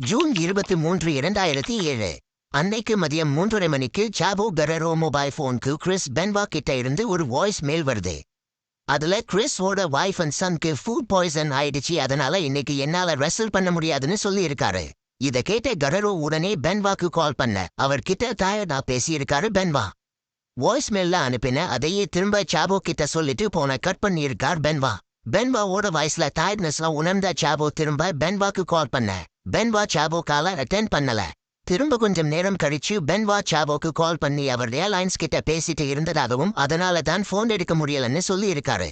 June இருபத்தி மூன்று இரண்டாயிரத்தி ஏழு. அன்னைக்கு மதியம் மூன்றரை மணிக்கு சாபோ பெரரோ மொபைல் போனுக்கு கிறிஸ் பென்வா கிட்ட இருந்து ஒரு வாய்ஸ் மெயில் வருது. அதுல கிறிஸோட வைஃப் அண்ட் சன்க்கு ஃபுட் பாய்சன் ஆயிடுச்சு. அதனால இன்னைக்கு என்னால ரெசல் பண்ண முடியாதுன்னு சொல்லி இருக்காரு இத கேட்ட கரரோ உடனே பென்வாக்கு கால் பண்ண. அவர் கிட்ட டயர்டா பேசியிருக்காரு பென்வா. வாய்ஸ் மெயில்ல அனுப்பின அதையே திரும்ப சாபோ கிட்ட சொல்லிட்டு போன கட் பண்ணியிருக்கார் பென்வா. பென்வாவோட வாய்ஸ்ல டயர்ட்னஸ்லாம் உணர்ந்த சாபோ திரும்ப பென்வாக்கு கால் பண்ண. பென்வா சாபோ கால அட்டென்ட் பண்ணல. திரும்ப கொஞ்சம் நேரம் கழிச்சு பென்வா சாபோக்கு கால் பண்ணி அவர் ஏர்லைன்ஸ் கிட்ட பேசிட்டு இருந்ததாகவும் அதனால தான் ஃபோன் எடுக்க முடியலன்னு சொல்லி இருக்காரு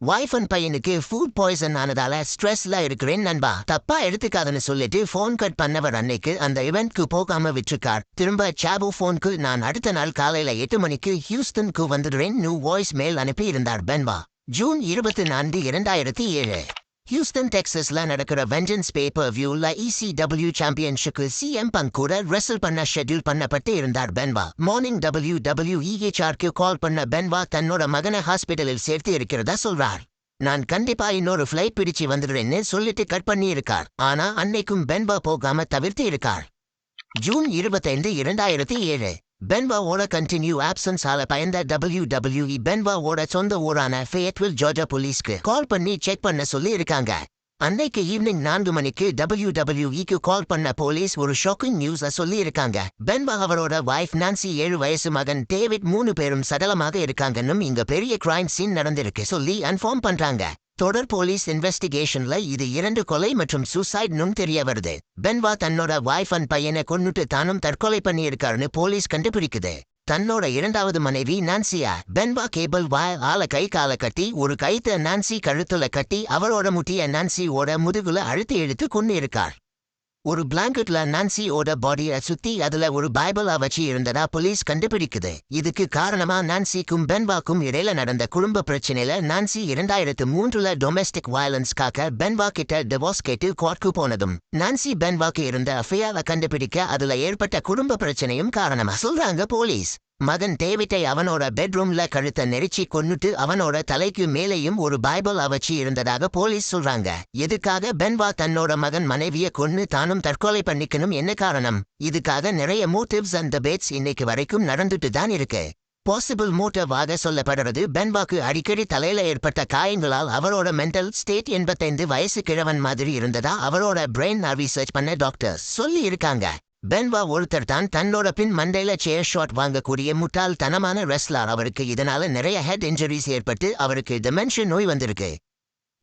வைஃப் அண்ட் பையனுக்கு ஃபுட் பாய்சன் ஆனதால ஸ்ட்ரெஸ்ல இருக்கிறேன் நண்பா. தப்பா எடுத்துக்காதன்னு சொல்லிட்டு ஃபோன் கட் பண்ணவர் அன்னைக்கு அந்த இவெண்ட்க்கு போகாம விட்டுருக்கார். திரும்ப சாபோ ஃபோனுக்கு நான் அடுத்த நாள் காலையில எட்டு மணிக்கு ஹியூஸ்டனுக்கு வந்துடுறேன். நியூ வாய்ஸ் மெயில் அனுப்பி இருந்தார் பென்வா ஜூன் இருபத்தி நான்கு இரண்டாயிரத்தி ஏழு. ஹியூஸ்டன் டெக்ஸஸ்ல நடக்கிற வெஞ்சன்ஸ் பேப்பர் வியூல இசிடபிள்யூ சாம்பியன்ஷிப்க்கு சிஎம் பங்க் கூட ரெசல் பண்ண ஷெட்யூல் பண்ணப்பட்டு இருந்தார் பென்வா. மார்னிங் டபிள்யூ டபிள்யூ இஹெச்ஆர்க்கு கால் பண்ண பென்வா தன்னோட மகனை ஹாஸ்பிட்டலில் சேர்த்து இருக்கிறதா சொல்றார். நான் கண்டிப்பா இன்னொரு ஃபிளைட் பிடிச்சு வந்துடுறேன்னு சொல்லிட்டு கட் பண்ணி இருக்கார் ஆனா அன்னைக்கும் பென்வா போகாம தவிர்த்து இருக்கார். ஜூன் இருபத்தைந்து இரண்டாயிரத்தி ஏழு. பென்வாவோட கண்டினியூ ஆப்சன்ஸ் ஆல பயந்த டபிள்யூ டபிள்யூஇ பென்வாவோட சொந்த ஊரான ஃபேயட்வில் ஜார்ஜா போலீஸ்க்கு கால் பண்ணி செக் பண்ண சொல்லி இருக்காங்க. அன்னைக்கு ஈவினிங் நான்கு மணிக்கு டபிள்யூ டபிள்யூஇக்கு கால் பண்ண போலீஸ் ஒரு ஷாக்கிங் நியூஸ சொல்லி இருக்காங்க. பென்பா அவரோட வைஃப் நான்சி ஏழு வயசு மகன் டேவிட் மூணு பேரும் சடலமாக இருக்காங்கன்னும் இங்க பெரிய கிரைம் சீன் நடந்திருக்கு சொல்லி அன்ஃபார்ம் பண்றாங்க. தொடர் போலீஸ் இன்வெஸ்டிகேஷன்ல இது இரண்டு கொலை மற்றும் சூசைட்னும் தெரிய வருது. பென்வா தன்னோட வைஃப் அண்ட் பையனை கொன்னுட்டு தானும் தற்கொலை பண்ணியிருக்காருன்னு போலீஸ் கண்டுபிடிக்குது. தன்னோட இரண்டாவது மனைவி நான்சியா பென்வா கேபிள் வாய் ஆள கை கால கட்டி ஒரு கைத்த நான்சி கழுத்துல கட்டி அவரோட முட்டிய நான்சியோட முதுகுல அழுத்தி இழுத்து கொண்டு இருக்கார் ஒரு பிளாங்கெட்ல நான்சியோட பாடிய சுத்தி அதுல ஒரு பைபிளா வச்சு இருந்ததா போலீஸ் கண்டுபிடிக்குது. இதுக்கு காரணமா நான்சிக்கும் பென்வாக்கும் இடையில நடந்த குடும்ப பிரச்சனையில நான்சி இரண்டாயிரத்து மூன்றுல டொமெஸ்டிக் வயலன்ஸ்க்காக பென்வா கிட்ட டிவோர்ஸ் கேட்டு கோர்ட்க்கு போனதும் நான்சி பென்வாக்கு இருந்த அஃபியாவை கண்டுபிடிக்க அதுல ஏற்பட்ட குடும்ப பிரச்சனையும் காரணமா சொல்றாங்க போலீஸ் மகன் டேவிட்டை அவனோட பெட்ரூம்ல கழுத்த நெரிச்சி கொன்னுட்டு அவனோட தலைக்கு மேலேயும் ஒரு பைபிள் அவச்சி இருந்ததாக போலீஸ் சொல்றாங்க. எதுக்காக பென்வா தன்னோட மகன் மனைவிய கொன்னு தானும் தற்கொலை பண்ணிக்கணும் என்ன காரணம்? இதுக்காக நிறைய மோட்டிவ்ஸ் அண்ட் டிபேட்ஸ் இன்னைக்கு வரைக்கும் நடந்துட்டு தான் இருக்கு. பாசிபிள் மோட்டிவாக சொல்லப்படுறது பென்வாக்கு அடிக்கடி தலையில ஏற்பட்ட காயங்களால் அவரோட மென்டல் ஸ்டேட் எண்பத்தைந்து வயசு கிழவன் மாதிரி இருந்ததா அவரோட பிரெயின் ரிசர்ச் பண்ண டாக்டர் சொல்லி இருக்காங்க. பென்வா ஒருத்தர் தான் தன்னோட பின் மண்டையில சேர் ஷாட் வாங்கக்கூடிய முட்டாள்தனமான ரெஸ்லார் அவருக்கு இதனால நிறைய ஹெட் இன்ஜுரிஸ் ஏற்பட்டு அவருக்கு டிமென்ஷன் நோய் வந்திருக்கு.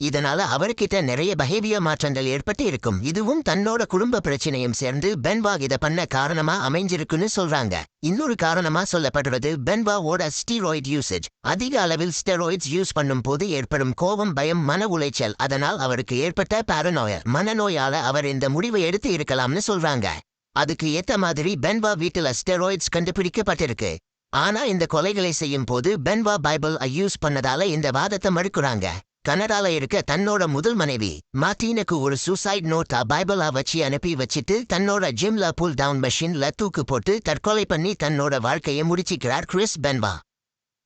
இதனால அவர்கிட்ட நிறைய பிஹேவியர் மாற்றங்கள் ஏற்பட்டு இருக்கும். இதுவும் தன்னோட குடும்ப பிரச்சனையும் சேர்ந்து பென்வா இத பண்ண காரணமா அமைஞ்சிருக்குன்னு சொல்றாங்க. இன்னொரு காரணமா சொல்லப்படுறது பென்வாவோட ஸ்டீராய்ட் யூசேஜ் அதிக அளவில் ஸ்டெராய்ட்ஸ் யூஸ் பண்ணும் போது ஏற்படும் கோபம் பயம் மன உளைச்சல். அதனால் அவருக்கு ஏற்பட்ட பாரநோய மனநோயால அவர் இந்த முடிவை எடுத்து இருக்கலாம்னு சொல்றாங்க. அதுக்கு ஏத்த மாதிரி பென்வா வீட்டுல ஸ்டெராய்ட்ஸ் கண்டுபிடிக்கப்பட்டிருக்கு. ஆனா இந்த கொலைகளை செய்யும் போது பென்வா பைபிள் யூஸ் பண்ணதால இந்த வாதத்தை மறுக்கிறாங்க. கனடால இருக்க தன்னோட முதல் மனைவி மார்டீனுக்கு ஒரு சூசைட் நோட்டா பைபிளா வச்சு அனுப்பி வச்சிட்டு தன்னோட ஜிம்ல புல் டவுன் மெஷின்ல தூக்கு போட்டு தற்கொலை பண்ணி தன்னோட வாழ்க்கையை முடிச்சுக்கிறார் கிறிஸ் பென்வா.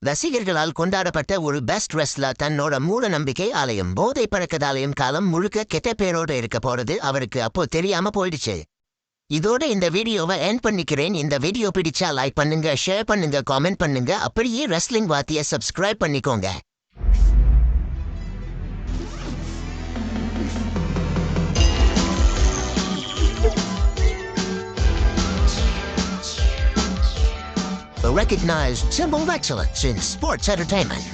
ரசிகர்களால் கொண்டாடப்பட்ட ஒரு பெஸ்ட் ரெஸ்ல தன்னோட மூட நம்பிக்கை ஆலயம் போதை பழக்கதாலயம் காலம் முழுக்க கெட்ட பேரோட இருக்க போறது அவருக்கு அப்போ தெரியாம போயிடுச்சு. இதோட இந்த வீடியோவை என் பண்ணிக்கிறேன். இந்த வீடியோ பிடிச்சா லைக் பண்ணுங்க ஷேர் பண்ணுங்க காமெண்ட் பண்ணுங்க. அப்படியே ரெஸ்லிங் வாத்திய சப்ஸ்கிரைப் பண்ணிக்கோங்க. A recognized symbol of excellence in sports entertainment.